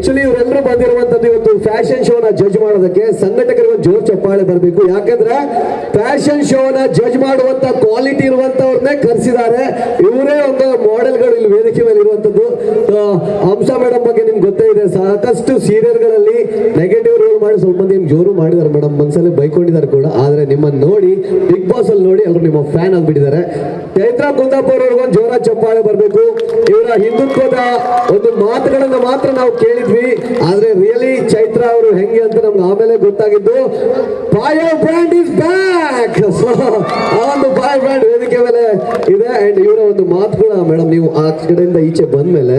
Actually ಇವರೆಲ್ಲರೂ ಬಂದಿರುವಂತದ್ದು ಇವತ್ತು fashion ಶೋನ ಜಡ್ಜ್ ಮಾಡೋದಕ್ಕೆ ಸಂಘಟಕರಿಗೆ ಜೋರ್ ಚಪ್ಪಾಳೆ ಬರಬೇಕು. ಯಾಕಂದ್ರೆ ಫ್ಯಾಷನ್ ಶೋನ ಜಡ್ಜ್ ಮಾಡುವಂತ ಕ್ವಾಲಿಟಿ ಇರುವಂತವ್ರನ್ನೇ ಕರೆಸಿದ್ದಾರೆ. ಇವರೇ ಒಂದು ಮಾಡೆಲ್ಗಳು ಇಲ್ಲಿ ವೇದಿಕೆ ಮೇಲೆ ಇರುವಂತದ್ದು. ಹಂಸ ಮೇಡಮ್ ಬಗ್ಗೆ ನಿಮ್ಗೆ ಗೊತ್ತೇ ಇದೆ. ಸಾಕಷ್ಟು ಸೀರಿಯಲ್ಗಳಲ್ಲಿ ನೆಗೆಟಿವ್ ರೋಲ್ ಮಾಡಿ ಸ್ವಲ್ಪ ಮಂದಿ ಜೋರು ಮಾಡಿದ್ದಾರೆ ಮೇಡಮ್ ಮನ್ಸಲ್ಲಿ ಬೈಕೊಂಡಿದ್ದಾರೆ ಕೂಡ. ಆದ್ರೆ ನಿಮ್ಮನ್ನ ನೋಡಿ ಬಿಗ್ ಬಾಸ್ ಅಲ್ಲಿ ನೋಡಿ ಎಲ್ಲರೂ ನಿಮ್ಮ ಫ್ಯಾನ್ ಆಗಿಬಿಟ್ಟಿದ್ದಾರೆ. ಚೈತ್ರ ಕುಂದಾಪುರ ಅವ್ರಿಗೊಂದು ಜೋರ ಚಪ್ಪಾಳೆ ಬರಬೇಕು. ಇವರ ಹಿಂದುತ್ವದ ಒಂದು ಮಾತುಗಳನ್ನ ಮಾತ್ರ ನಾವು ಕೇಳಿದ್ವಿ ಆದ್ರೆ ರಿಯಲಿ ಚೈತ್ರ ಅವರು ಹೆಂಗೆ ಅಂತ ನಮ್ಗೆ ಆಮೇಲೆ ಗೊತ್ತಾಗಿದ್ದು ಬಾಯ್ ಬ್ರ್ಯಾಂಡ್ ಇಸ್ ಬ್ಯಾಕ್ ಆ ಒಂದು ಬಾಯ್ ಬ್ರ್ಯಾಂಡ್ ವೇದಿಕೆ ಮೇಲೆ ಇದೆ. ಅಂಡ್ ಇವರ ಒಂದು ಮಾತುಗಳ ಮೇಡಮ್ ನೀವು ಆ ಕಡೆಯಿಂದ ಈಚೆ ಬಂದ್ಮೇಲೆ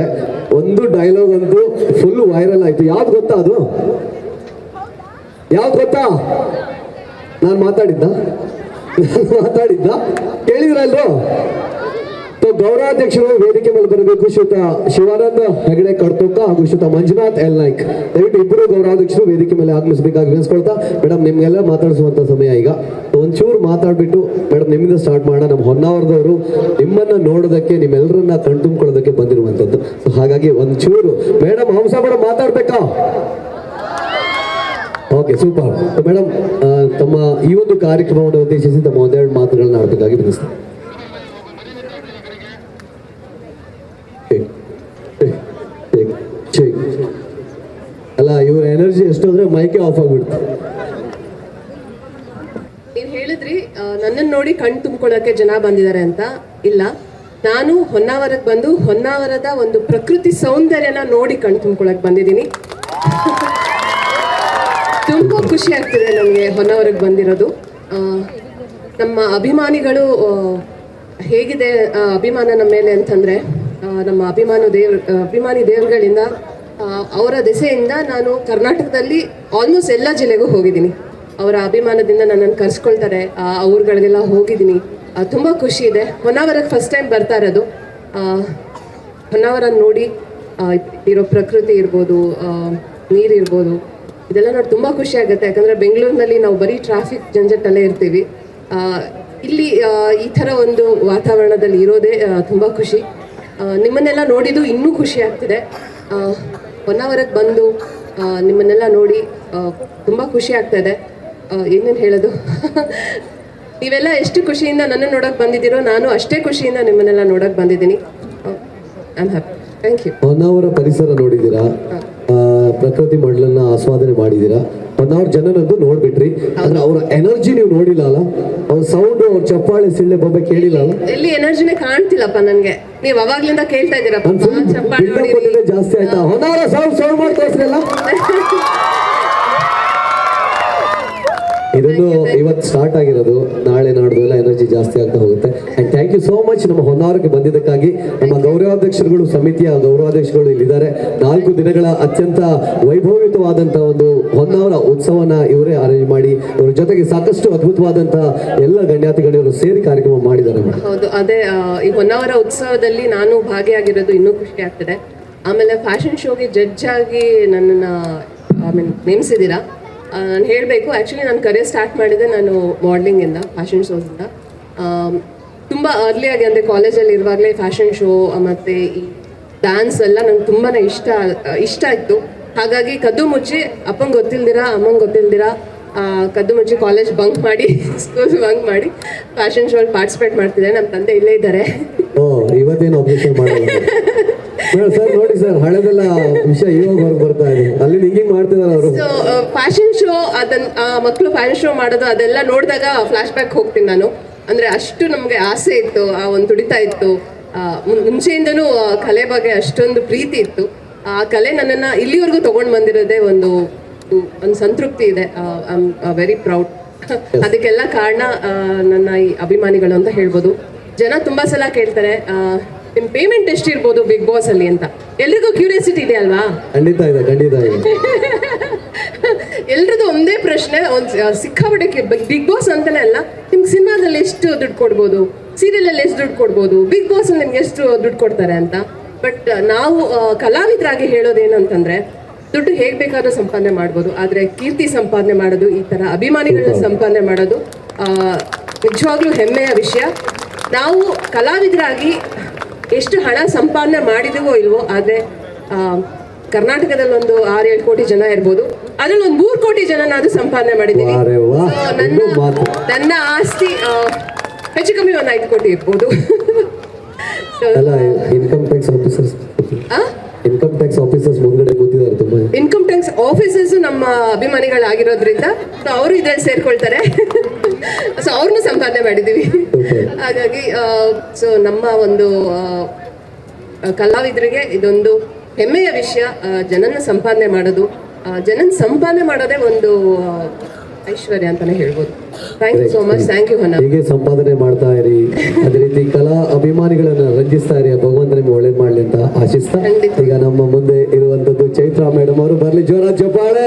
ಒಂದು ಡೈಲಾಗ್ ಅಂತೂ ಫುಲ್ ವೈರಲ್ ಆಯ್ತು. ಯಾವ್ದು ಗೊತ್ತಾ ಅದು? ಯಾವ್ದು ಗೊತ್ತಾ? ನಾನು ಮಾತಾಡಿದ್ದ? ನಾನು ಮಾತಾಡಿದ್ದ ಕೇಳಿದ್ರಲ್ರು ಸೊ ಗೌರವಾಧ್ಯಕ್ಷರು ವೇದಿಕೆ ಮೇಲೆ ಬರಬೇಕು. ಶ್ರೀತ ಶಿವಾನಂದ, ಹೆಗಡೆ, ಕರ್ತೋಕ ಹಾಗೂ ಶ್ರೀತ ಮಂಜುನಾಥ್ ಎಲ್ ನಾಯ್ಕ್. ದಯವಿಟ್ಟು ಇಬ್ಬರು ಗೌರವಾಧ್ಯಕ್ಷರು ವೇದಿಕೆ ಮೇಲೆ ಆಗಮಿಸಬೇಕಾಗಿ ವಿನಿಸ್ಕೊಳ್ತಾ ಮೇಡಮ್, ನಿಮ್ಗೆಲ್ಲ ಮಾತಾಡಿಸುವಂತ ಸಮಯ ಈಗ. ಒಂಚೂರು ಮಾತಾಡ್ಬಿಟ್ಟು, ಮೇಡಮ್, ನಿಮ್ಮಿಂದ ಸ್ಟಾರ್ಟ್ ಮಾಡೋಣ. ನಮ್ಮ ಹೊನ್ನಾವರದವರು ನಿಮ್ಮನ್ನ ನೋಡೋದಕ್ಕೆ, ನಿಮ್ಮೆಲ್ಲರನ್ನ ಕಣ್ತುಂಬ್ಕೊಳ್ಳೋದಕ್ಕೆ ಬಂದಿರುವಂತದ್ದು. ಸೊ ಹಾಗಾಗಿ ಒಂಚೂರು, ಮೇಡಮ್, ಹಂಸ ಮೇಡಮ್ ಮಾತಾಡ್ಬೇಕಾ? ಓಕೆ ಸೂಪರ್ ಮೇಡಮ್ ತಮ್ಮ ಈ ಒಂದು ಕಾರ್ಯಕ್ರಮವನ್ನು ಉದ್ದೇಶಿಸಿ ತಮ್ಮ ಒಂದೆರಡು ಮಾತುಗಳನ್ನ ಆಡಬೇಕಾಗಿ ವಿನಿಸ್ತೀನಿ ಅಲ್ಲ, ಇವ್ರ ಎನರ್ಜಿ ಎಷ್ಟು ಅಂದ್ರೆ ಮೈಕೆ ಆಫ್ ಆಗ್ಬಿಡ್ತು. ನೀವು ಹೇಳಿದ್ರಿ ನನ್ನನ್ನು ನೋಡಿ ಕಣ್ ತುಂಬಿಕೊಳ್ಳೋಕೆ ಜನ ಬಂದಿದ್ದಾರೆ ಅಂತ. ಇಲ್ಲ, ನಾನು ಹೊನ್ನಾವರಕ್ಕೆ ಬಂದು ಹೊನ್ನಾವರದ ಒಂದು ಪ್ರಕೃತಿ ಸೌಂದರ್ಯನ ನೋಡಿ ಕಣ್ ತುಂಬಿಕೊಳ್ಳೋಕೆ ಬಂದಿದ್ದೀನಿ. ತುಂಬ ಖುಷಿ ಆಗ್ತಿದೆ ನಮಗೆ ಹೊನ್ನಾವರಕ್ಕೆ ಬಂದಿರೋದು. ನಮ್ಮ ಅಭಿಮಾನಿಗಳು ಹೇಗಿದೆ ಅಭಿಮಾನ ನಮ್ಮ ಮೇಲೆ ಅಂತಂದರೆ ನಮ್ಮ ಅಭಿಮಾನ ದೇವ್ರ, ಅಭಿಮಾನಿ ದೇವರುಗಳಿಂದ ಅವರ ದೆಸೆಯಿಂದ ನಾನು ಕರ್ನಾಟಕದಲ್ಲಿ ಆಲ್ಮೋಸ್ಟ್ ಎಲ್ಲ ಜಿಲ್ಲೆಗೂ ಹೋಗಿದ್ದೀನಿ. ಅವರ ಅಭಿಮಾನದಿಂದ ನನ್ನನ್ನು ಕರೆಸ್ಕೊಳ್ತಾರೆ. ಆ, ಊರುಗಳಿಗೆಲ್ಲ ಹೋಗಿದ್ದೀನಿ. ತುಂಬ ಖುಷಿ ಇದೆ. ಹೊನ್ನಾವರಕ್ಕೆ ಫಸ್ಟ್ ಟೈಮ್ ಬರ್ತಾ ಇರೋದು. ಹೊನ್ನಾವರ ನೋಡಿ ಇರೋ ಪ್ರಕೃತಿ ಇರ್ಬೋದು ನೀರಿರ್ಬೋದು ಇದೆಲ್ಲ ನೋಡಿ ತುಂಬ ಖುಷಿ ಆಗುತ್ತೆ. ಯಾಕಂದರೆ ಬೆಂಗಳೂರಿನಲ್ಲಿ ನಾವು ಬರೀ ಟ್ರಾಫಿಕ್ ಜಂಜಟ್ಟಲ್ಲೇ ಇರ್ತೀವಿ. ಇಲ್ಲಿ ಈ ಥರ ಒಂದು ವಾತಾವರಣದಲ್ಲಿ ಇರೋದೇ ತುಂಬ ಖುಷಿ. ನಿಮ್ಮನ್ನೆಲ್ಲ ನೋಡಿದ್ದು ಇನ್ನೂ ಖುಷಿ ಆಗ್ತಿದೆ. ಹೊನ್ನಾವರಕ್ಕೆ ಬಂದು ನಿಮ್ಮನ್ನೆಲ್ಲ ನೋಡಿ ತುಂಬ ಖುಷಿ ಆಗ್ತಾಯಿದೆ ಏನೇನು ಹೇಳೋದು? ನೀವೆಲ್ಲ ಎಷ್ಟು ಖುಷಿಯಿಂದ ನನ್ನ ನೋಡೋಕೆ ಬಂದಿದ್ದೀರೋ ನಾನು ಅಷ್ಟೇ ಖುಷಿಯಿಂದ ನಿಮ್ಮನ್ನೆಲ್ಲ ನೋಡೋಕೆ ಬಂದಿದ್ದೀನಿ. I am happy thank you Honnavar ಪರಿಸರ ನೋಡಿದ್ದೀರಾ? ಪ್ರಕೃತಿ ಮಂಡಲನ್ನ ಆಸ್ವಾದನೆ ಮಾಡಿದ್ದೀರಾ? ಹೊನ್ನಾವರ ಜನನಂದು ನೋಡ್ಬಿಟ್ರಿ. ಅಂದ್ರೆ ಅವ್ರ ಎನರ್ಜಿ ನೀವು ನೋಡಿಲ್ಲ ಅಲ್ಲ ಅವ್ರ ಸೌಂಡ್ ಅವ್ರ ಚಪ್ಪಾಳೆ ಸಿಳ್ಳೆ ಬೊಬ್ಬೆ ಕೇಳಿಲ್ಲ ಅಲ್ಲ ಎಲ್ಲಿ ಎನರ್ಜಿನೇ ಕಾಣ್ತಿಲ್ಲಪ್ಪ ನನಗೆ. ನೀವು ಅವಾಗ್ಲಿಂದ ಕೇಳ್ತಾ ಇದ್ದೀರಪ್ಪ. ಚಪ್ಪಾಳೆ ಜಾಸ್ತಿ ಆಯ್ತಾ? ಹೊನ್ನಾವರ ಸೌಂಡ್ ಸೌಂಡ್ ಮಾಡಿ ಇದನ್ನು ಇವತ್ತು ಸ್ಟಾರ್ಟ್ ಆಗಿರೋದು ನಾಳೆ ನಾಡ್ದು ಎಲ್ಲ ಎನರ್ಜಿ ಜಾಸ್ತಿ ಆಗ್ತಾ ಹೋಗುತ್ತೆ. And thank you so much ನಮ್ಮ ಹೊನ್ನಾವರಕ್ಕೆ ಬಂದಿದ್ದಕ್ಕಾಗಿ ನಮ್ಮ ಗೌರವಾಧ್ಯಕ್ಷರುಗಳು ಸಮಿತಿಯ ಗೌರವಾಧ್ಯಕ್ಷರುಗಳು ಇಲ್ಲಿದ್ದಾರೆ. ನಾಲ್ಕು ದಿನಗಳ ಅತ್ಯಂತ ವೈಭವಯುತವಾದಂಥ ಒಂದು ಹೊನ್ನಾವರ ಉತ್ಸವನ ಇವರೇ ಅರೇಂಜ್ ಮಾಡಿ ಅವರ ಜೊತೆಗೆ ಸಾಕಷ್ಟು ಅದ್ಭುತವಾದಂತ ಎಲ್ಲ ಗಣ್ಯಾತಿಗಳಿವರು ಸೇರಿ ಕಾರ್ಯಕ್ರಮ ಮಾಡಿದ್ದಾರೆ ಹೌದು ಅದೇ ಈ ಹೊನ್ನಾವರ ಉತ್ಸವದಲ್ಲಿ ನಾನು ಭಾಗಿಯಾಗಿರೋದು ಇನ್ನೂ ಖುಷಿ ಆಗ್ತಿದೆ. ಆಮೇಲೆ ಫ್ಯಾಷನ್ ಶೋಗೆ ಜಡ್ಜ್ ಆಗಿ ನನ್ನನ್ನು ಐ ಮೀನ್ ನೇಮಿಸಿದ್ದೀರಾ? ನಾನು ಹೇಳಬೇಕು. ಆ್ಯಕ್ಚುಲಿ ನಾನು ಕರಿಯರ್ ಸ್ಟಾರ್ಟ್ ಮಾಡಿದೆ ನಾನು ಮಾಡ್ಲಿಂಗಿಂದ ಫ್ಯಾಷನ್ ಶೋಸಿಂದ ತುಂಬ ಅರ್ಲಿಯಾಗಿ ಅಂದರೆ ಕಾಲೇಜಲ್ಲಿ ಇರುವಾಗಲೇ ಫ್ಯಾಷನ್ ಶೋ ಮತ್ತು ಈ ಡ್ಯಾನ್ಸ್ ಎಲ್ಲ ನಂಗೆ ತುಂಬಾ ಇಷ್ಟ ಇಷ್ಟ ಆಯಿತು ಹಾಗಾಗಿ ಕದ್ದು ಮುಚ್ಚಿ ಅಪ್ಪಂಗೆ ಗೊತ್ತಿಲ್ದಿರ ಅಮ್ಮಂಗೆ ಗೊತ್ತಿಲ್ದಿರ ಕದ್ದು ಮುಚ್ಚಿ ಕಾಲೇಜ್ ಬಂಕ್ ಮಾಡಿ ಸ್ಕೂಲ್ ಬಂಕ್ ಮಾಡಿ ಫ್ಯಾಷನ್ ಶೋ ಅಲ್ಲಿ ಪಾರ್ಟಿಸಿಪೇಟ್ ಮಾಡ್ತಿದ್ದೆ ನಮ್ಮ ತಂದೆ ಇಲ್ಲೇ ಇದ್ದಾರೆ. ಇವತ್ತೇನು ಅಬ್ಜೆಕ್ಷನ್ ಸರ್ ನೋಡಿ ಸರ್ ಹಳೆದೆಲ್ಲ ವಿಷಯ ಇವಾಗ ಬರ್ತಾ ಇದೆ. ಅಲ್ಲಿ ಹಿಂಗಿಂಗ್ ಮಾಡ್ತಿದ್ದಾರೆ ಅವರು. ಸೊ ಫ್ಯಾಷನ್ ಶೋ ಅದನ್ನ ಮಕ್ಕಳು ಫ್ಯಾಷನ್ ಶೋ ಮಾಡೋದು ಅದೆಲ್ಲ ನೋಡಿದಾಗ ಫ್ಲಾಶ್ ಬ್ಯಾಕ್ ಹೋಗ್ತೀನಿ ನಾನು. ಅಂದ್ರೆ ಅಷ್ಟು ನಮಗೆ ಆಸೆ ಇತ್ತು ಆ ಒಂದು ತುಡಿತ ಇತ್ತು. ಮುಂಚೆಯಿಂದನು ಕಲೆ ಬಗ್ಗೆ ಅಷ್ಟೊಂದು ಪ್ರೀತಿ ಇತ್ತು. ಆ ಕಲೆ ನನ್ನನ್ನ ಇಲ್ಲಿವರೆಗೂ ತಗೊಂಡ್ ಬಂದಿರೋದೇ ಒಂದು ಒಂದು ಸಂತೃಪ್ತಿ ಇದೆ. ಐ ಆಮ್ ವೆರಿ ಪ್ರೌಡ್ ಅದಕ್ಕೆಲ್ಲ ಕಾರಣ ನನ್ನ ಈ ಅಭಿಮಾನಿಗಳು ಅಂತ ಹೇಳ್ಬೋದು. ಜನ ತುಂಬಾ ಸಲ ಕೇಳ್ತಾರೆ ಆ, ನಿಮ್ ಪೇಮೆಂಟ್ ಎಷ್ಟಿರ್ಬೋದು ಬಿಗ್ ಬಾಸ್ ಅಲ್ಲಿ ಅಂತ. ಎಲ್ರಿಗೂ ಕ್ಯೂರಿಯಾಸಿಟಿ ಇದೆ ಅಲ್ವಾ? ಖಂಡಿತ ಇದೆ ಖಂಡಿತ ಇದೆ. ಎಲ್ರದ್ದು ಒಂದೇ ಪ್ರಶ್ನೆ ಒಂದು ಸಿಕ್ಕಾಪಟ್ಟೆ ಬಿಗ್ ಬಾಸ್ ಅಂತಲೇ ಅಲ್ಲ ನಿಮ್ಗೆ ಸಿನಿಮಾದಲ್ಲಿ ಎಷ್ಟು ದುಡ್ಡು ಕೊಡ್ಬೋದು? ಸೀರಿಯಲಲ್ಲಿ ಎಷ್ಟು ದುಡ್ಡು ಕೊಡ್ಬೋದು? ಬಿಗ್ ಬಾಸ್ ನಿಮ್ಗೆ ಎಷ್ಟು ದುಡ್ಡು ಕೊಡ್ತಾರೆ ಅಂತ? ಬಟ್ ನಾವು ಕಲಾವಿದರಾಗಿ ಹೇಳೋದೇನು ಅಂತಂದರೆ ದುಡ್ಡು ಹೇಗೆ ಬೇಕಾದ್ರೂ ಸಂಪಾದನೆ ಮಾಡ್ಬೋದು ಆದರೆ ಕೀರ್ತಿ ಸಂಪಾದನೆ ಮಾಡೋದು ಈ ಥರ ಅಭಿಮಾನಿಗಳನ್ನ ಸಂಪಾದನೆ ಮಾಡೋದು ನಿಜವಾಗ್ಲೂ ಹೆಮ್ಮೆಯ ವಿಷಯ. ನಾವು ಕಲಾವಿದರಾಗಿ ಎಷ್ಟು ಹಣ ಸಂಪಾದನೆ ಮಾಡಿದೀವೋ ಇಲ್ವೋ ಆದರೆ ಕರ್ನಾಟಕದಲ್ಲಿ ಒಂದು ಆರು ಏಳು ಕೋಟಿ ಜನ ಇರ್ಬೋದು. ಅದ್ರಲ್ಲಿ ಒಂದು ಮೂರು ಕೋಟಿ ಜನ ಜನನಾದ್ರೂ ಸಂಪಾದನೆ ಮಾಡಿದ್ದೀನಿ ನನ್ನ ಆಸ್ತಿ ಹೆಚ್ಚು ಕಮ್ಮಿ ಒಂದು ಐದು ಕೋಟಿ ಇರ್ಬೋದು. Income tax officers? Income tax officers ಮುಂದ್ಗಡೆ ಕೂತಿದ್ದಾರೆ ತುಂಬಾ. ಇನ್ಕಮ್ ಟ್ಯಾಕ್ಸ್ ಆಫೀಸರ್ಸ್ ನಮ್ಮ ಅಭಿಮಾನಿಗಳಾಗಿರೋದ್ರಿಂದ ಸೊ ಅವರು ಇದ್ರಲ್ಲಿ ಸೇರ್ಕೊಳ್ತಾರೆ. ಸೊ ಅವ್ರನ್ನೂ ಸಂಪಾದನೆ ಮಾಡಿದ್ದೀವಿ ಹಾಗಾಗಿ ಸೊ ನಮ್ಮ ಒಂದು ಕಲಾವಿದರಿಗೆ ಇದೊಂದು ಹೆಮ್ಮೆಯ ವಿಷಯ ಜನನ ಸಂಪಾದನೆ ಮಾಡೋದು. ಜನನ ಸಂಪಾದನೆ ಮಾಡೋದೇ ಒಂದು ಐಶ್ವರ್ಯ ಅಂತಾನೆ ಹೇಳ್ಬೋದು. Thank you so much thank you ಹೊನ್ನ ಹೀಗೆ ಸಂಪಾದನೆ ಮಾಡ್ತಾ ಇರಿ. ಅದೇ ರೀತಿ ಕಲಾ ಅಭಿಮಾನಿಗಳನ್ನ ರಂಜಿಸ್ತಾ ಇರಿ. ಭಗವಂತ ನಿಮ್ಗೆ ಒಳ್ಳೇದ್ ಮಾಡ್ಲಿ ಅಂತ ಆಶಿಸ್ತಾ. ಈಗ ನಮ್ಮ ಮುಂದೆ ಇರುವಂತದ್ದು ಚೈತ್ರಾ ಮೇಡಮ್ ಅವರು ಬರ್ಲಿ. ಜೋರ ಜಪಾಳೆ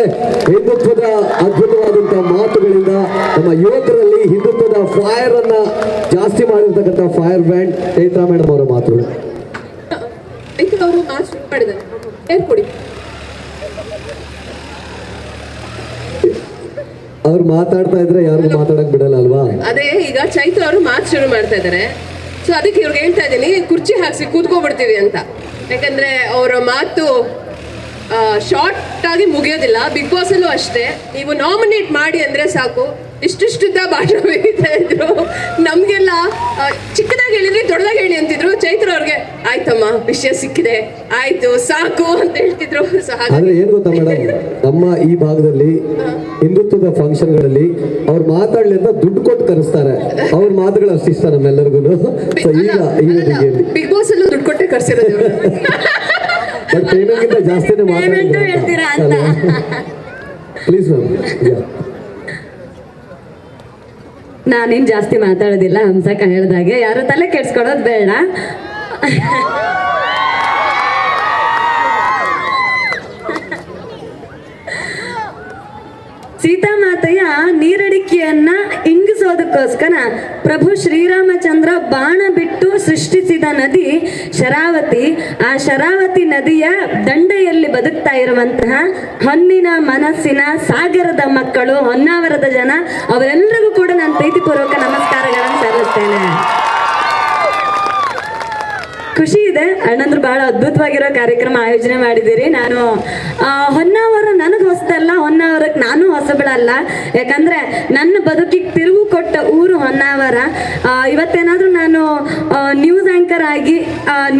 ಹಿಂದುತ್ವದ ಅದ್ಭುತವಾದಂತಹ ಮಾತುಗಳಿಂದ ನಮ್ಮ ಯುವಕರಲ್ಲಿ ಹಿಂದುತ್ವದ ಫೈರ್ ಅನ್ನ ಜಾಸ್ತಿ ಮಾಡಿರ್ತಕ್ಕಂಥ ಫೈರ್ ಬ್ಯಾಂಡ್ ಚೈತ್ರಾ ಮೇಡಮ್ ಅವರ ಮಾತುಗಳು. ಅವರು ಮಾತು ಶುರು ಮಾಡಿದ್ದಾರೆ. ಹೇಳ್ಕೊಡಿ ಅವ್ರು ಮಾತಾಡ್ತಾ ಇದ್ರೆ ಯಾರು ಮಾತಾಡಕ್ ಬಿಡಲ್ಲ ಅಲ್ವಾ? ಅದೇ ಈಗ ಚೈತ್ರ ಅವರು ಮಾತು ಶುರು ಮಾಡ್ತಾ ಇದ್ದಾರೆ. ಸೊ ಅದಕ್ಕೆ ಇವ್ರಿಗೆ ಹೇಳ್ತಾ ಇದ್ದೀನಿ ಕುರ್ಚಿ ಹಾಕ್ಸಿ ಕೂತ್ಕೊಬಿಡ್ತೀವಿ ಅಂತ. ಯಾಕಂದ್ರೆ ಅವರ ಮಾತು ಶಾರ್ಟ್ ಆಗಿ ಮುಗಿಯೋದಿಲ್ಲ ಬಿಗ್ ಬಾಸ್ ಅಲ್ಲೂ ಅಷ್ಟೇ. ನೀವು ನಾಮಿನೇಟ್ ಮಾಡಿ ಅಂದ್ರೆ ಸಾಕು. ಇಷ್ಟಿಷ್ಟುದ್ದ ಭಾಷಣ ಬೇಯ್ತಾ ಇದ್ರು. ನಮ್ಗೆಲ್ಲ ಚಿಕ್ಕದಾಗಿ ಹೇಳಿದ್ರೆ ದೊಡ್ಡದಾಗಿ ಹೇಳಿ ಅಂತಿದ್ರು. ಚೈತ್ರ ಅವ್ರಿಗೆ ಆಯ್ತಮ್ಮ ವಿಷಯ ಸಿಕ್ಕಿದೆ. ಆಯ್ತು ಸಾಕು ಅಂತ ಹೇಳ್ತಿದ್ರು. ಆದ್ರೆ ಏನ್ ಗೊತ್ತಾ ಮೇಡಮ್ ನಮ್ಮ ಈ ಭಾಗದಲ್ಲಿ ಹಿಂದುತ್ವದ ಫಂಕ್ಷನ್ಗಳಲ್ಲಿ ಅವ್ರು ಮಾತಾಡ್ಲಿ ಅಂತ ದುಡ್ಡು ಕೊಟ್ಟು ಕರೆಸ್ತಾರೆ. ಅವ್ರ ಮಾತುಗಳು ಅಷ್ಟಿಷ್ಟ ನಮ್ಮೆಲ್ಲರಿಗೂ ಈಗ ಬಿಗ್ ಬಾಸ್ ಅಲ್ಲೂ ದುಡ್ಡು ಕೊಟ್ಟೆ ಕರ್ಸಿರೋದು ಜಾಸ್ತಿನೇ ಹೇಳ್ತೀರಾ ಅಂತ. ಪ್ಲೀಸ್ ಮ್ಯಾಮ್ ನಾನೇನ್ ಜಾಸ್ತಿ ಮಾತಾಡೋದಿಲ್ಲ ಹಂಸಕ್ಕ ಹೇಳ್ದಾಗೆ ಯಾರು ತಲೆ ಕೆಡ್ಸ್ಕೊಡೋದು ಬೇಡ. ಸೀತಾಮಾತೆಯ ನೀರಡಿಕೆಯನ್ನ ಇಂಗಿಸೋದಕ್ಕೋಸ್ಕರ ಪ್ರಭು ಶ್ರೀರಾಮಚಂದ್ರ ಬಾಣ ಬಿಟ್ಟು ಸೃಷ್ಟಿಸಿದ ನದಿ ಶರಾವತಿ. ಆ ಶರಾವತಿ ನದಿಯ ದಂಡೆಯಲ್ಲಿ ಬದುಕ್ತಾ ಇರುವಂತಹ ಹೊನ್ನಿನ ಮನಸ್ಸಿನ ಸಾಗರದ ಮಕ್ಕಳು, ಹೊನ್ನಾವರದ ಜನ, ಅವರೆಲ್ಲರಿಗೂ ಕೂಡ ನಾನು ಪ್ರೀತಿಪೂರ್ವಕ ನಮಸ್ಕಾರಗಳನ್ನು ಸಲ್ಲಿಸ್ತೇನೆ ಖುಷಿ ಇದೆ ಅಣ್ಣಂದ್ರು ಬಹಳ ಅದ್ಭುತವಾಗಿರೋ ಕಾರ್ಯಕ್ರಮ ಆಯೋಜನೆ ಮಾಡಿದ್ದೀರಿ. ನಾನು ಹೊನ್ನಾವರ ನನಗೆ ಹೊಸದಲ್ಲ ಹೊನ್ನಾವರಕ್ಕೆ ನಾನು ಹೊಸಬಳಲ್ಲ. ಯಾಕಂದ್ರೆ ನನ್ನ ಬದುಕಿಗೆ ತಿರುವು ಕೊಟ್ಟ ಊರು ಹೊನ್ನಾವರ. ಇವತ್ತೇನಾದರೂ ನಾನು ನ್ಯೂಸ್ ಆಂಕರ್ ಆಗಿ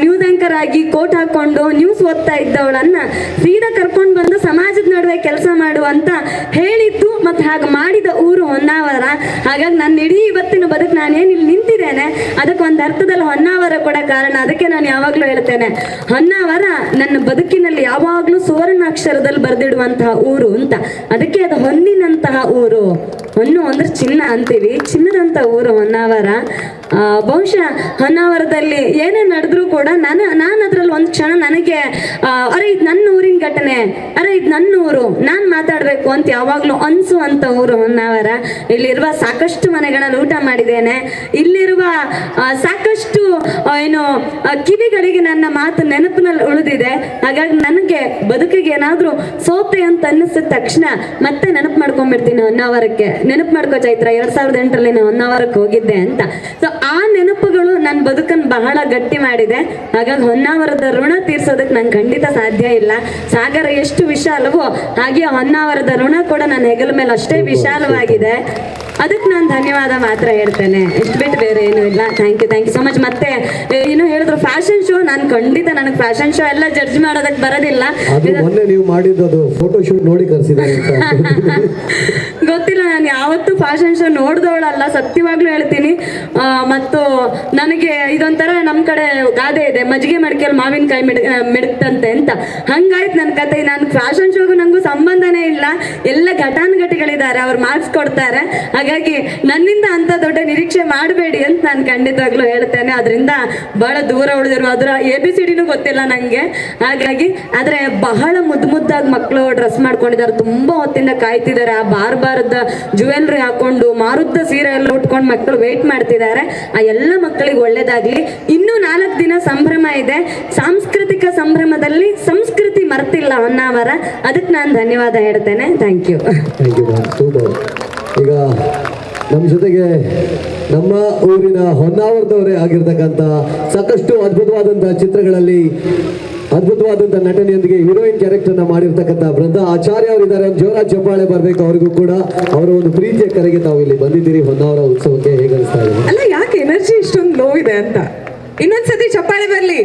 ನ್ಯೂಸ್ ಆಂಕರ್ ಆಗಿ ಕೋಟ್ ಹಾಕೊಂಡು ನ್ಯೂಸ್ ಓದ್ತಾ ಇದ್ದವಳನ್ನ ಸೀದಾ ಕರ್ಕೊಂಡು ಬಂದು ಸಮಾಜದ ನಡುವೆ ಕೆಲಸ ಮಾಡುವಂತ ಹೇಳಿದ್ದು ಮತ್ತೆ ಹಾಗೆ ಮಾಡಿದ ಊರು ಹೊನ್ನಾವರ. ಹಾಗಾಗಿ ನನ್ನ ಇಡೀ ಇವತ್ತಿನ ಬದುಕು ನಾನೇನು ಇಲ್ಲಿ ನಿಂತಿದ್ದೇನೆ ಅದಕ್ಕೆ ಒಂದು ಅರ್ಥದಲ್ಲಿ ಹೊನ್ನಾವರ ಕೂಡ ಕಾರಣ. ಅದಕ್ಕೆ ನಾನು ಯಾವಾಗಲೂ ಹೇಳ್ತೇನೆ. ಹೊನ್ನಾವರ ನನ್ನ ಬದುಕಿನಲ್ಲಿ ಯಾವಾಗಲೂ ಸುವರ್ಣಾಕ್ಷರದಲ್ಲಿ ಬರೆದಿಡುವಂತಹ ಊರು ಅಂತ. ಅದಕ್ಕೆ ಅದು ಹೊನ್ನಿನಂತಹ ಊರು. ಹೊನ್ನು ಅಂದ್ರೆ ಚಿನ್ನ ಅಂತೀವಿ. ಚಿನ್ನದಂತ ಊರು ಹೊನ್ನಾವರ. ಬಹುಶಃ ಹೊನ್ನಾವರದಲ್ಲಿ ಏನೇ ನಡೆದ್ರೂ ಕೂಡ ನಾನು ನಾನು ಅದ್ರಲ್ಲಿ ಒಂದು ಕ್ಷಣ ನನಗೆ ಅರೆ ಇದು ನನ್ನ ಊರಿನ ಘಟನೆ, ಅರೆ ಇದು ನನ್ನ ಊರು, ನಾನು ಮಾತಾಡಬೇಕು ಅಂತ ಯಾವಾಗಲೂ ಅನಿಸುವಂಥ ಊರು ಹೊನ್ನಾವರ. ಇಲ್ಲಿರುವ ಸಾಕಷ್ಟು ಮನೆಗಳಲ್ಲಿ ಊಟ ಮಾಡಿದ್ದೇನೆ. ಇಲ್ಲಿರುವ ಸಾಕಷ್ಟು ಏನು ಕಿವಿಗಳಿಗೆ ನನ್ನ ಮಾತು ನೆನಪಿನಲ್ಲಿ ಉಳಿದಿದೆ. ಹಾಗಾಗಿ ನನಗೆ ಬದುಕಿಗೆ ಏನಾದರೂ ಸೋತೆ ಅಂತ ಅನ್ನಿಸಿದ ತಕ್ಷಣ ಮತ್ತೆ ನೆನಪು ಮಾಡ್ಕೊಂಡ್ಬಿಡ್ತೀನಿ ಹೊನ್ನಾವರಕ್ಕೆ. ನೆನಪು ಮಾಡ್ಕೋ ಚೈತ್ರ ಎರಡ್ ಸಾವಿರದ ಎಂಟರಲ್ಲಿ ನಾನು ಹೊನ್ನಾವರಕ್ಕೆ ಹೋಗಿದ್ದೆ ಅಂತ. ಸೊ ಆ ನೆನಪುಗಳು ನನ್ನ ಬದುಕನ್ನು ಬಹಳ ಗಟ್ಟಿ ಮಾಡಿದೆ. ಹಾಗಾಗಿ ಹೊನ್ನಾವರದ ಋಣ ತೀರಿಸೋದಕ್ಕೆ ನಂಗೆ ಖಂಡಿತ ಸಾಧ್ಯ ಇಲ್ಲ. ಸಾಗರ ಎಷ್ಟು ವಿಶಾಲವೋ ಹಾಗೆ ಹೊನ್ನಾವರದ ಋಣ ಕೂಡ ನನ್ನ ಹೆಗಲ ಮೇಲೆ ಅಷ್ಟೇ ವಿಶಾಲವಾಗಿದೆ. ಅದಕ್ಕೆ ನಾನು ಧನ್ಯವಾದ ಮಾತ್ರ ಹೇಳ್ತೇನೆ. ಇಷ್ಟು ಬಿಟ್ಟು ಬೇರೆ ಏನೂ ಇಲ್ಲ. Thank you thank you so much ಮತ್ತೆ ಏನು ಹೇಳಿದ್ರು ಫ್ಯಾಷನ್ ಶೋ ನಾನು ಖಂಡಿತ ನನಗೆ ಫ್ಯಾಷನ್ ಶೋ ಎಲ್ಲ ಜಡ್ಜ್ ಮಾಡೋದಕ್ಕೆ ಬರೋದಿಲ್ಲ. ನೀವು ಮಾಡಿದ್ದು ಫೋಟೋ ಶೂಟ್ ನೋಡಿ ಕರೆಸಿದ್ದಾರೆ ನಾನು ಯಾವತ್ತೂ ಫ್ಯಾಷನ್ ಶೋ ನೋಡಿದವಳಲ್ಲ, ಸತ್ಯವಾಗ್ಲೂ ಹೇಳ್ತೀನಿ. ಮತ್ತು ನನಗೆ ಇದೊಂಥರ ನಮ್ಮ ಕಡೆ ಗಾದೆ ಇದೆ, ಮಜ್ಜಿಗೆ ಮಡಿಕೆಯಲ್ಲಿ ಮಾವಿನಕಾಯಿ ಮಿಡ್ ಮಿಡ್ತಂತೆ ಅಂತ. ಹಂಗಾಯ್ತು ನನ್ನ ಕತೆ. ನಾನು ಫ್ಯಾಷನ್ ಶೋಗೂ ನನಗೂ ಸಂಬಂಧನೇ ಇಲ್ಲ. ಎಲ್ಲ ಘಟಾನುಘಟಿಗಳಿದ್ದಾರೆ, ಅವ್ರು ಮಾರ್ಕ್ಸ್ ಕೊಡ್ತಾರೆ. ಹಾಗಾಗಿ ನನ್ನಿಂದ ಅಂತ ದೊಡ್ಡ ನಿರೀಕ್ಷೆ ಮಾಡಬೇಡಿ ಅಂತ ನಾನು ಖಂಡಿತವಾಗ್ಲೂ ಹೇಳ್ತೇನೆ. ಅದರಿಂದ ಬಹಳ ದೂರ ಉಳಿದಿರೋ ಅದರ ಎ ಬಿ ಸಿ ಡಿನೂ ಗೊತ್ತಿಲ್ಲ ನನಗೆ ಹಾಗಾಗಿ ಆದರೆ ಬಹಳ ಮುದ್ದು ಮುದ್ದಾಗಿ ಮಕ್ಕಳು ಡ್ರೆಸ್ ಮಾಡ್ಕೊಂಡಿದ್ದಾರೆ. ತುಂಬ ಹೊತ್ತಿಂದ ಕಾಯ್ತಿದ್ದಾರೆ. ಆ ಬಾರ್ ಬಾರದ ಜುವೆಲ್ರಿ ಹಾಕೊಂಡು ಮಾರುದ್ದ ಸೀರೆ ಎಲ್ಲ ಉಟ್ಕೊಂಡು ಮಕ್ಕಳು ವೇಟ್ ಮಾಡ್ತಿದ್ದಾರೆ. ಆ ಎಲ್ಲ ಮಕ್ಕಳಿಗೆ ಒಳ್ಳೇದಾಗ್ಲಿ. ಇನ್ನೂ ನಾಲ್ಕು ದಿನ ಸಂಭ್ರಮ ಇದೆ. ಸಾಂಸ್ಕೃತಿಕ ಸಂಭ್ರಮದಲ್ಲಿ ಸಂಸ್ಕೃತಿ ಮರ್ತಿಲ್ಲ ಹೊನ್ನಾವರ ಅದಕ್ಕೆ ನಾನು ಧನ್ಯವಾದ ಹೇಳ್ತೇನೆ. ಥ್ಯಾಂಕ್ ಯು ಈಗ ನಮ್ಮ ಜೊತೆಗೆ ನಮ್ಮ ಊರಿನ ಹೊನ್ನಾವರದವರೇ ಆಗಿರ್ತಕ್ಕಂಥ ಸಾಕಷ್ಟು ಅದ್ಭುತವಾದಂತಹ ಚಿತ್ರಗಳಲ್ಲಿ ಅದ್ಭುತವಾದಂತ ನಟನೆಯೊಂದಿಗೆ ಹೀರೋಯಿನ್ ಕ್ಯಾರೆಕ್ಟರ್ನ ಮಾಡಿರ್ತಕ್ಕಂಥ ವೃದ್ಧ ಆಚಾರ್ಯ ಅವರಿದ್ದಾರೆ. ಒಂದು ಜೋರ ಚಪ್ಪಾಳೆ ಬರ್ಬೇಕು ಅವರಿಗೂ ಕೂಡ. ಅವರ ಒಂದು ಪ್ರೀತಿಯ ಕರೆಗೆ ತಾವು ಇಲ್ಲಿ ಬಂದಿದ್ದೀರಿ. ಹೊನ್ನಾವರ ಉತ್ಸವಕ್ಕೆ ಹೇಗೆ ಅನಿಸ್ತಾ ಇದೆ? ಅಲ್ಲ, ಯಾಕೆ ಎನರ್ಜಿ ಇಷ್ಟೊಂದು ಲೋ ಇದೆ ಅಂತ? ಇನ್ನೊಂದ್ಸತಿ ಚಪ್ಪಾಳೆ ಬರಲಿ.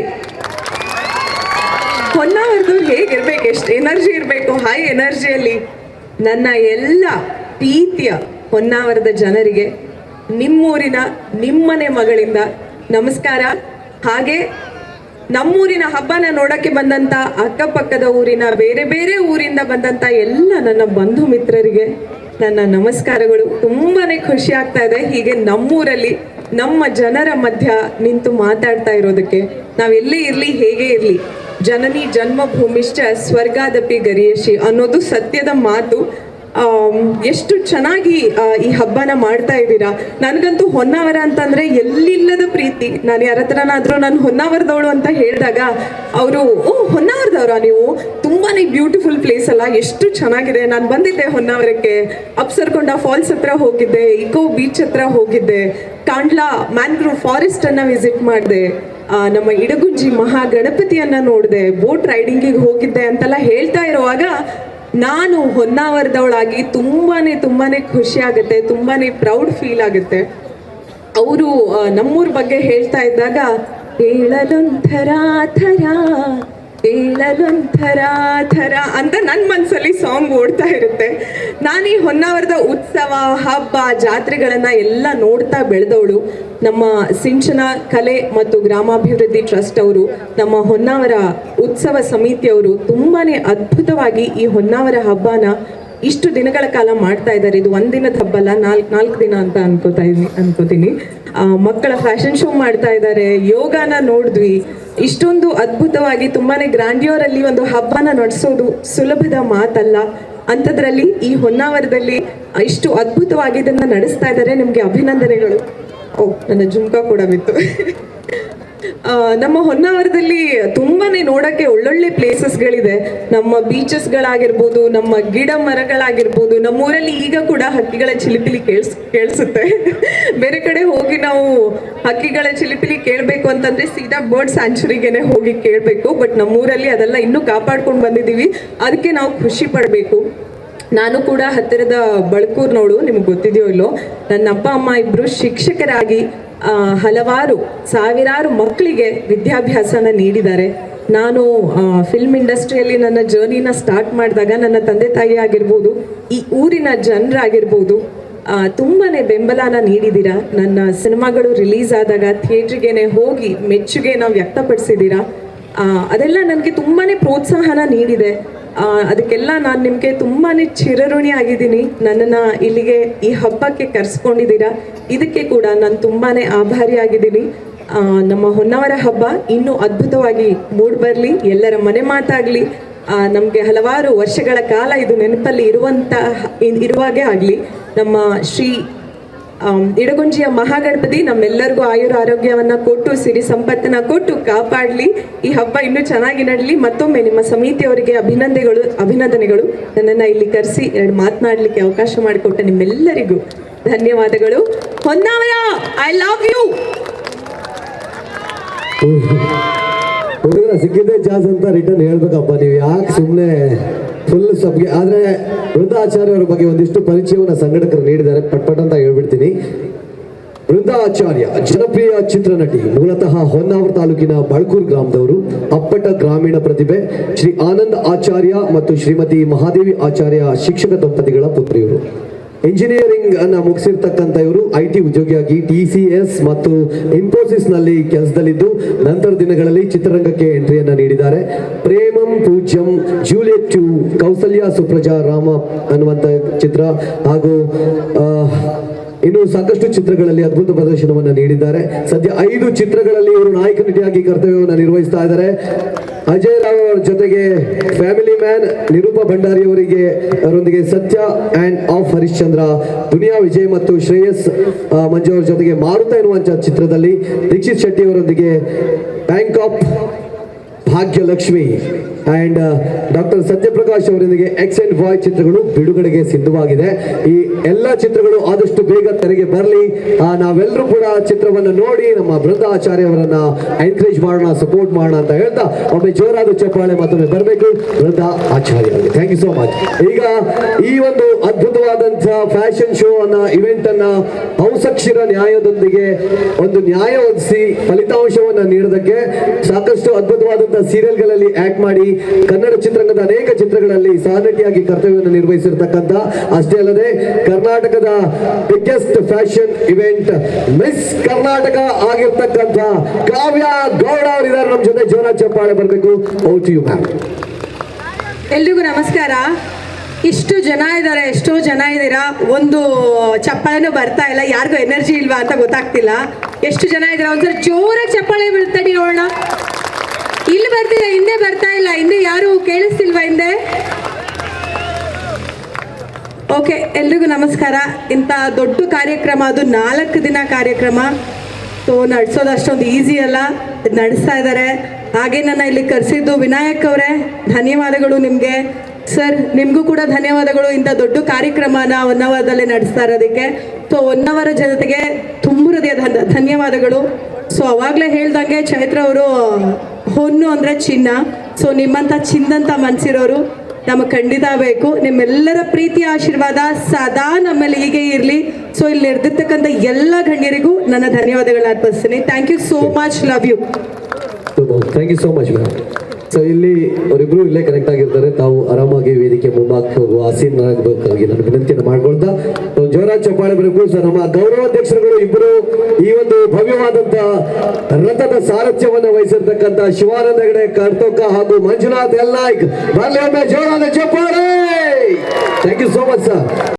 ಹೊನ್ನಾವರದು ಹೇಗಿರ್ಬೇಕು ಎಷ್ಟು ಎನರ್ಜಿ ಇರಬೇಕು? ಹೈ ಎನರ್ಜಿಯಲ್ಲಿ ನನ್ನ ಎಲ್ಲ ಪ್ರೀತಿಯ ಹೊನ್ನಾವರದ ಜನರಿಗೆ, ನಿಮ್ಮೂರಿನ, ನಿಮ್ಮನೆ ಮಗಳಿಂದ ನಮಸ್ಕಾರ. ಹಾಗೆ ನಮ್ಮೂರಿನ ಹಬ್ಬನ ನೋಡಕ್ಕೆ ಬಂದಂತ ಅಕ್ಕಪಕ್ಕದ ಊರಿನ ಬೇರೆ ಬೇರೆ ಊರಿಂದ ಬಂದಂತ ಎಲ್ಲ ನನ್ನ ಬಂಧು ಮಿತ್ರರಿಗೆ ನನ್ನ ನಮಸ್ಕಾರಗಳು. ತುಂಬಾನೇ ಖುಷಿ ಆಗ್ತಾ ಇದೆ. ಹೀಗೆ ನಮ್ಮೂರಲ್ಲಿ ನಮ್ಮ ಜನರ ಮಧ್ಯ ನಿಂತು ಮಾತಾಡ್ತಾ ಇರೋದಕ್ಕೆ. ನಾವೆಲ್ಲೇ ಇರ್ಲಿ, ಹೇಗೆ ಇರ್ಲಿ, ಜನನಿ ಜನ್ಮಭೂಮಿಶ್ಚ ಸ್ವರ್ಗಾದಪಿ ಗರಿಯಶಿ ಅನ್ನೋದು ಸತ್ಯದ ಮಾತು. ಎಷ್ಟು ಚೆನ್ನಾಗಿ ಈ ಹಬ್ಬನ ಮಾಡ್ತಾ ಇದ್ದೀರಾ? ನನಗಂತೂ ಹೊನ್ನಾವರ ಅಂತಂದ್ರೆ ಎಲ್ಲಿಲ್ಲದ ಪ್ರೀತಿ. ನಾನು ಯಾರ ಹತ್ರನಾದ್ರೂ ನಾನು ಹೊನ್ನಾವರದವಳು ಅಂತ ಹೇಳಿದಾಗ ಅವರು, ಓ, ಹೊನ್ನಾವರದವ್ರ ನೀವು? ತುಂಬಾನೇ ಬ್ಯೂಟಿಫುಲ್ ಪ್ಲೇಸ್ ಅಲ್ಲ, ಎಷ್ಟು ಚೆನ್ನಾಗಿದೆ. ನಾನು ಬಂದಿದ್ದೆ ಹೊನ್ನಾವರಕ್ಕೆ. ಅಪ್ಸರ್ಕೊಂಡ ಫಾಲ್ಸ್ ಹತ್ರ ಹೋಗಿದ್ದೆ ಇಕೋ ಬೀಚ್ ಹತ್ರ ಹೋಗಿದ್ದೆ. ಕಾಂಡ್ಲಾ ಮ್ಯಾಂಗ್ರೋವ್ ಫಾರೆಸ್ಟ್ ಅನ್ನ ವಿಸಿಟ್ ಮಾಡಿದೆ. ನಮ್ಮ ಇಡಗುಂಜಿ ಮಹಾಗಣಪತಿಯನ್ನ ನೋಡಿದೆ ಬೋಟ್ ರೈಡಿಂಗಿಗೆ ಹೋಗಿದ್ದೆ ಅಂತೆಲ್ಲ ಹೇಳ್ತಾ ಇರುವಾಗ ನಾನು ಹೊನ್ನಾವರದವಳಾಗಿ ತುಂಬಾ ತುಂಬಾ ಖುಷಿ ಆಗುತ್ತೆ ತುಂಬಾ ಪ್ರೌಡ್ ಫೀಲ್ ಆಗುತ್ತೆ. ಅವರು ನಮ್ಮೂರ ಬಗ್ಗೆ ಹೇಳ್ತಾ ಇದ್ದಾಗ ಹೇಳದೊಂಥರ ಥರ ಹೇಳದೊಂಥರ ಥರ ಅಂತ ನನ್ನ ಮನಸ್ಸಲ್ಲಿ ಸಾಂಗ್ ಓಡ್ತಾ ಇರುತ್ತೆ. ನಾನು ಈ ಹೊನ್ನಾವರದ ಉತ್ಸವ, ಹಬ್ಬ, ಜಾತ್ರೆಗಳನ್ನು ಎಲ್ಲ ನೋಡ್ತಾ ಬೆಳೆದವಳು ನಮ್ಮ ಸಿಂಚನ ಕಲೆ ಮತ್ತು ಗ್ರಾಮಾಭಿವೃದ್ಧಿ ಟ್ರಸ್ಟ್ ಅವರು, ನಮ್ಮ ಹೊನ್ನಾವರ ಉತ್ಸವ ಸಮಿತಿಯವರು ತುಂಬಾ ಅದ್ಭುತವಾಗಿ ಈ ಹೊನ್ನಾವರ ಹಬ್ಬನ ಇಷ್ಟು ದಿನಗಳ ಕಾಲ ಮಾಡ್ತಾ ಇದ್ದಾರೆ ಇದು ಒಂದಿನದ ಹಬ್ಬ ಅಲ್ಲ ನಾಲ್ಕು ನಾಲ್ಕು ದಿನ ಅಂತ ಅನ್ಕೋತಾ ಇದ್ದೀನಿ ಅನ್ಕೋತೀನಿ. ಮಕ್ಕಳ ಫ್ಯಾಷನ್ ಶೋ ಮಾಡ್ತಾ ಇದ್ದಾರೆ. ಯೋಗಾನ ನೋಡಿದ್ವಿ. ಇಷ್ಟೊಂದು ಅದ್ಭುತವಾಗಿ ತುಂಬಾನೇ ಗ್ರ್ಯಾಂಡಿಯೋರಲ್ಲಿ ಒಂದು ಹಬ್ಬನ ನಡೆಸೋದು ಸುಲಭದ ಮಾತಲ್ಲ. ಅಂಥದ್ರಲ್ಲಿ ಈ ಹೊನ್ನಾವರದಲ್ಲಿ ಇಷ್ಟು ಅದ್ಭುತವಾಗಿ ಇದನ್ನ ನಡೆಸ್ತಾ ಇದ್ದಾರೆ. ನಿಮಗೆ ಅಭಿನಂದನೆಗಳು. ಓ, ನನ್ನ ಜುಮ್ಕಾ ಕೂಡ ಬಿತ್ತು. ನಮ್ಮ ಹೊನ್ನಾವರದಲ್ಲಿ ತುಂಬಾನೇ ನೋಡಕ್ಕೆ ಒಳ್ಳೊಳ್ಳೆ ಪ್ಲೇಸಸ್ಗಳಿದೆ ನಮ್ಮ ಬೀಚಸ್ಗಳಾಗಿರ್ಬೋದು ನಮ್ಮ ಗಿಡ ಮರಗಳಾಗಿರ್ಬೋದು, ನಮ್ಮೂರಲ್ಲಿ ಈಗ ಕೂಡ ಹಕ್ಕಿಗಳ ಚಿಲಿಪಿಲಿ ಕೇಳಿಸ್, ಕೇಳಿಸುತ್ತೆ. ಬೇರೆ ಕಡೆ ಹೋಗಿ ನಾವು ಹಕ್ಕಿಗಳ ಚಿಲಿಪಿಲಿ ಕೇಳಬೇಕು ಅಂತಂದ್ರೆ ಸೀದಾ ಬರ್ಡ್ ಸ್ಯಾಂಚುರಿಗೆನೆ ಹೋಗಿ ಕೇಳಬೇಕು. ಬಟ್ ನಮ್ಮೂರಲ್ಲಿ ಅದೆಲ್ಲ ಇನ್ನೂ ಕಾಪಾಡ್ಕೊಂಡು ಬಂದಿದ್ದೀವಿ. ಅದಕ್ಕೆ ನಾವು ಖುಷಿ ಪಡಬೇಕು. ನಾನು ಕೂಡ ಹತ್ತಿರದ ಬಳ್ಕೂರ್ನವಳು ನಿಮ್ಗೆ ಗೊತ್ತಿದೆಯೋ ಇಲ್ಲೋ ನನ್ನ ಅಪ್ಪ ಅಮ್ಮ ಇಬ್ರು ಶಿಕ್ಷಕರಾಗಿ ಹಲವಾರು, ಸಾವಿರಾರು ಮಕ್ಕಳಿಗೆ ವಿದ್ಯಾಭ್ಯಾಸನ ನೀಡಿದ್ದಾರೆ. ನಾನು ಫಿಲ್ಮ್ ಇಂಡಸ್ಟ್ರಿಯಲ್ಲಿ ನನ್ನ ಜರ್ನಿನ ಸ್ಟಾರ್ಟ್ ಮಾಡಿದಾಗ ನನ್ನ ತಂದೆ ತಾಯಿ ಆಗಿರ್ಬೋದು, ಈ ಊರಿನ ಜನರಾಗಿರ್ಬೋದು ತುಂಬಾ ಬೆಂಬಲನ ನೀಡಿದ್ದೀರಾ? ನನ್ನ ಸಿನಿಮಾಗಳು ರಿಲೀಸ್ ಆದಾಗ ಥಿಯೇಟ್ರಿಗೇನೆ ಹೋಗಿ ಮೆಚ್ಚುಗೆನ ವ್ಯಕ್ತಪಡಿಸಿದ್ದೀರಾ? ಅದೆಲ್ಲ ನನಗೆ ತುಂಬಾ ಪ್ರೋತ್ಸಾಹನ ನೀಡಿದೆ. ಅದಕ್ಕೆಲ್ಲ ನಾನು ನಿಮಗೆ ತುಂಬಾನೇ ಚಿರಋಣಿ ಆಗಿದ್ದೀನಿ. ನನ್ನನ್ನು ಇಲ್ಲಿಗೆ ಈ ಹಬ್ಬಕ್ಕೆ ಕರೆಸ್ಕೊಂಡಿದ್ದೀರಾ? ಇದಕ್ಕೆ ಕೂಡ ನಾನು ತುಂಬಾನೇ ಆಭಾರಿಯಾಗಿದ್ದೀನಿ ನಮ್ಮ ಹೊನ್ನವರ ಹಬ್ಬ ಇನ್ನೂ ಅದ್ಭುತವಾಗಿ ಮೂಡ್ಬರಲಿ ಎಲ್ಲರ ಮನೆ ಮಾತಾಗಲಿ. ನಮಗೆ ಹಲವಾರು ವರ್ಷಗಳ ಕಾಲ ಇದು ನೆನಪಲ್ಲಿ ಇರುವಂತ, ಇರುವಾಗೆ ಆಗಲಿ. ನಮ್ಮ ಶ್ರೀ ಇಡಗುಂಜಿಯ ಮಹಾಗಣಪತಿ ನಮ್ಮೆಲ್ಲರಿಗೂ ಆಯುರ ಆರೋಗ್ಯವನ್ನ ಕೊಟ್ಟು, ಸಿರಿ ಸಂಪತ್ತನ್ನ ಕೊಟ್ಟು ಕಾಪಾಡಲಿ. ಈ ಹಬ್ಬ ಇನ್ನೂ ಚೆನ್ನಾಗಿ ನಡಲಿ. ಮತ್ತೊಮ್ಮೆ ನಿಮ್ಮ ಸಮಿತಿಯವರಿಗೆ ಅಭಿನಂದನೆಗಳು ಅಭಿನಂದನೆಗಳು. ನನ್ನನ್ನ ಇಲ್ಲಿ ಕರೆಸಿ ಎರಡು ಮಾತನಾಡಲಿಕ್ಕೆ ಅವಕಾಶ ಮಾಡಿಕೊಟ್ಟ ನಿಮ್ಮೆಲ್ಲರಿಗೂ ಧನ್ಯವಾದಗಳು. ಹೊನ್ನಾವರ ಐ ಲವ್ ಯು ಸಿಕ್ಕಿದ್ದೆ ಚಾನ್ಸ್ ಅಂತ ರಿಟರ್ನ್ ಹೇಳ್ಬೇಕಪ್ಪ. ನೀವು ಯಾಕೆ ಸುಮ್ಮನೆ ಫುಲ್ ಸಬ್ಗೆ ಆದ್ರೆ ವೃಂದಾಚಾರ್ಯ ಅವರ ಬಗ್ಗೆ ಒಂದಿಷ್ಟು ಪರಿಚಯವನ್ನು ಸಂಘಟಕರು ನೀಡಿದ್ದಾರೆ. ಪಟ್ ಪಟ್ ಅಂತ ಹೇಳ್ಬಿಡ್ತೀನಿ. ವೃಂದಾಚಾರ್ಯ, ಜನಪ್ರಿಯ ಚಿತ್ರನಟಿ, ಮೂಲತಃ ಹೊನ್ನಾವರ ತಾಲೂಕಿನ ಬಳ್ಕೂರ್ ಗ್ರಾಮದವರು, ಅಪ್ಪಟ ಗ್ರಾಮೀಣ ಪ್ರತಿಭೆ, ಶ್ರೀ ಆನಂದ್ ಆಚಾರ್ಯ ಮತ್ತು ಶ್ರೀಮತಿ ಮಹಾದೇವಿ ಆಚಾರ್ಯ ಶಿಕ್ಷಕ ದಂಪತಿಗಳ ಪುತ್ರಿಯವರು ಇಂಜಿನಿಯರಿಂಗ್ ಅನ್ನ ಮುಗಿಸಿರ್ತಕ್ಕಂಥ ಇವರು ಐ ಟಿ ಉದ್ಯೋಗಿಯಾಗಿ ಟಿ ಸಿ ಎಸ್ ಮತ್ತು ಇನ್ಫೋಸಿಸ್ನಲ್ಲಿ ಕೆಲಸದಲ್ಲಿದ್ದು ನಂತರ ದಿನಗಳಲ್ಲಿ ಚಿತ್ರರಂಗಕ್ಕೆ ಎಂಟ್ರಿಯನ್ನ ನೀಡಿದ್ದಾರೆ. ಪ್ರೇಮಂ ಪೂಜ್ಯಂ ಜೂಲಿಯಟ್ ಟು ಕೌಸಲ್ಯ ಸುಪ್ರಜಾ ರಾಮ ಅನ್ನುವಂತ ಚಿತ್ರ ಹಾಗೂ ಇನ್ನು ಸಾಕಷ್ಟು ಚಿತ್ರಗಳಲ್ಲಿ ಅದ್ಭುತ ಪ್ರದರ್ಶನವನ್ನು ನೀಡಿದ್ದಾರೆ. ಸದ್ಯ ಐದು ಚಿತ್ರಗಳಲ್ಲಿ ಇವರು ನಾಯಕ ನಟಿಯಾಗಿ ಕರ್ತವ್ಯವನ್ನು ನಿರ್ವಹಿಸ್ತಾ ಇದ್ದಾರೆ. ಅಜಯ್ ರಾವ್ ಅವರ ಜೊತೆಗೆ ಫ್ಯಾಮಿಲಿ ಮ್ಯಾನ್ ನಿರೂಪ ಭಂಡಾರಿ ಅವರಿಗೆ ಅವರೊಂದಿಗೆ ಸತ್ಯ ಅಂಡ್ ಆಫ್ ಹರಿಶ್ಚಂದ್ರ, ದುನಿಯಾ ವಿಜಯ್ ಮತ್ತು ಶ್ರೇಯಸ್ ಮಂಜು ಅವರ ಜೊತೆಗೆ ಮಾರುತ ಎನ್ನುವಂಥ ಚಿತ್ರದಲ್ಲಿ ದೀಕ್ಷಿತ್ ಶೆಟ್ಟಿ ಅವರೊಂದಿಗೆ bank of Bhagyalakshmi. And doctor Satyaprakash ಅವರೊಂದಿಗೆ ಎಕ್ಸ್ ಅಂಡ್ ವಾಯ್ ಚಿತ್ರಗಳು ಬಿಡುಗಡೆಗೆ ಸಿದ್ಧವಾಗಿದೆ. ಈ ಎಲ್ಲ ಚಿತ್ರಗಳು ಆದಷ್ಟು ಬೇಗ ತೆರೆಗೆ ಬರಲಿ. ನಾವೆಲ್ಲರೂ ಕೂಡ ಚಿತ್ರವನ್ನು ನೋಡಿ ನಮ್ಮ ಬೃಂದಾಚಾರ್ಯ ಅವರನ್ನ ಎನ್ಕರೇಜ್ ಮಾಡೋಣ ಸಪೋರ್ಟ್ ಮಾಡೋಣ ಅಂತ ಹೇಳ್ತಾ ಒಮ್ಮೆ ಜೋರಾದ ಚಪ್ಪಾಳೆ ಮತ್ತೊಮ್ಮೆ ಬರಬೇಕು. ವೃದ್ಧ Acharya thank you so much ಈಗ ಈ ಒಂದು ಅದ್ಭುತವಾದಂತಹ ಫ್ಯಾಷನ್ ಶೋ ಅನ್ನ ಇವೆಂಟ್ ಅನ್ನ ಔಸಕ್ಷಿರ ನ್ಯಾಯದೊಂದಿಗೆ ಒಂದು ನ್ಯಾಯ ಒದಿಸಿ ಫಲಿತಾಂಶವನ್ನ ನೀಡೋದಕ್ಕೆ ಸಾಕಷ್ಟು ಅದ್ಭುತವಾದಂತಹ ಸೀರಿಯಲ್ಗಳಲ್ಲಿ ಆಕ್ಟ್ ಮಾಡಿ ಕನ್ನಡ ಚಿತ್ರರಂಗದ ಅನೇಕ ಚಿತ್ರಗಳಲ್ಲಿ ಸಹನಟಿಯಾಗಿ ಕರ್ತವ್ಯವನ್ನು ನಿರ್ವಹಿಸಿರ್ತಕ್ಕಂಥ, ಅಷ್ಟೇ ಅಲ್ಲದೆ ಕರ್ನಾಟಕದ biggest fashion event miss Karnataka ಆಗಿರ್ತಕ್ಕಂಥ ಕಾವ್ಯ ಗೌಡ ಅವರಿದ್ದಾರೆ. ನಮ್ಮ ಜೊತೆ ಜೋರ ಚಪ್ಪಾಳೆ ಬರಬೇಕು. ಔಟಿಯು ಮ್ಯಾಮ್ ಎಲ್ರಿಗೂ ನಮಸ್ಕಾರ. ಇಷ್ಟು ಜನ ಇದ್ದಾರೆ, ಎಷ್ಟೋ ಜನ ಇದ್ದೀರಾ? ಒಂದು ಚಪ್ಪಾಳೆನೂ ಬರ್ತಾ ಇಲ್ಲ. ಯಾರಿಗೂ ಎನರ್ಜಿ ಇಲ್ವಾ ಅಂತ ಗೊತ್ತಾಗ್ತಿಲ್ಲ. ಎಷ್ಟು ಜನ ಇದ್ದೀರಾ? ಒಂದ್ಸರಿ ಜೋರಾಗಿ ಚಪ್ಪಾಳೆ ಬೀಳ್ತಾ ನೋಡೋಣ. ಇಲ್ಲಿ ಬರ್ತಿಲ್ಲ ಹಿಂದೆ ಬರ್ತಾ ಇಲ್ಲ. ಹಿಂದೆ ಯಾರು ಕೇಳಿಸ್ತಿಲ್ವಾ ಹಿಂದೆ? ಓಕೆ, ಎಲ್ರಿಗೂ ನಮಸ್ಕಾರ. ಇಂಥ ದೊಡ್ಡ ಕಾರ್ಯಕ್ರಮ, ಅದು ನಾಲ್ಕು ದಿನ ಕಾರ್ಯಕ್ರಮ. ಸೊ ನಡೆಸೋದು ಅಷ್ಟೊಂದು ಈಸಿ ಅಲ್ಲ. ನಡೆಸ್ತಾ ಇದ್ದಾರೆ ಹಾಗೆ ನನ್ನ ಇಲ್ಲಿ ಕರೆಸಿದ್ದು ವಿನಾಯಕ್ ಅವರೇ. ಧನ್ಯವಾದಗಳು ನಿಮಗೆ. ಸರ್, ನಿಮಗೂ ಕೂಡ ಧನ್ಯವಾದಗಳು. ಇಂಥ ದೊಡ್ಡ ಕಾರ್ಯಕ್ರಮನ ಒನ್ ಅವರ್ದಲ್ಲಿ ನಡೆಸ್ತಾ ಇರೋದಕ್ಕೆ. ಸೊ ಒನ್ ಅವರ್ ಜನತೆಗೆ ತುಂಬ ಹೃದಯ ಧನ್- ಧನ್ಯವಾದಗಳು. ಸೊ ಅವಾಗಲೇ ಹೇಳ್ದಂಗೆ ಚೈತ್ರ ಅವರು ಹೊನ್ನು ಅಂದರೆ ಚಿನ್ನ. ಸೊ ನಿಮ್ಮಂಥ ಚಿನ್ನಂತ ಮನಸ್ಸಿರೋರು ನಮಗೆ ಖಂಡಿತ ಬೇಕು. ನಿಮ್ಮೆಲ್ಲರ ಪ್ರೀತಿ ಆಶೀರ್ವಾದ ಸದಾ ನಮ್ಮಲ್ಲಿ ಹೀಗೆ ಇರಲಿ. ಸೊ ಇಲ್ಲಿ ನಡೆದಿರ್ತಕ್ಕಂಥ ಎಲ್ಲ ಗಣ್ಯರಿಗೂ ನನ್ನ ಧನ್ಯವಾದಗಳನ್ನ ಅರ್ಪಿಸ್ತೀನಿ. Thank you so much love you thank you so much so ಇಲ್ಲಿ ಅವರಿಬ್ರು ಇಲ್ಲೇ ಕನೆಕ್ಟ್ ಆಗಿರ್ತಾರೆ. ತಾವು ಆರಾಮಾಗಿ ವೇದಿಕೆ ಮುಂಭಾಗಕ್ಕೆ ಹೋಗುವ ಆಸೀನರಾಗಬೇಕಾಗಿ ನಾನು ವಿನಂತಿಯನ್ನು ಮಾಡ್ಕೊಳ್ತಾ. ಜೋರಾಜ್ ಜೋರ ಚಪ್ಪಾಳೆ ಬರಬೇಕು. ಸರ್ ನಮ್ಮ ಗೌರವಾಧ್ಯಕ್ಷರುಗಳು ಇಬ್ಬರು ಈ ಒಂದು ಭವ್ಯವಾದಂತ ರಥದ ಸಾರಥ್ಯವನ್ನು ವಹಿಸಿರ್ತಕ್ಕಂಥ ಶಿವಾನಂದ ಹೆಗಡೆ, ಕರ್ತೋಕ ಹಾಗೂ ಮಂಜುನಾಥ್ ಎಲ್ಲಾಯ್ಕ್ ಬರ್ಲಿ ಜೋರಾದ thank you so much sir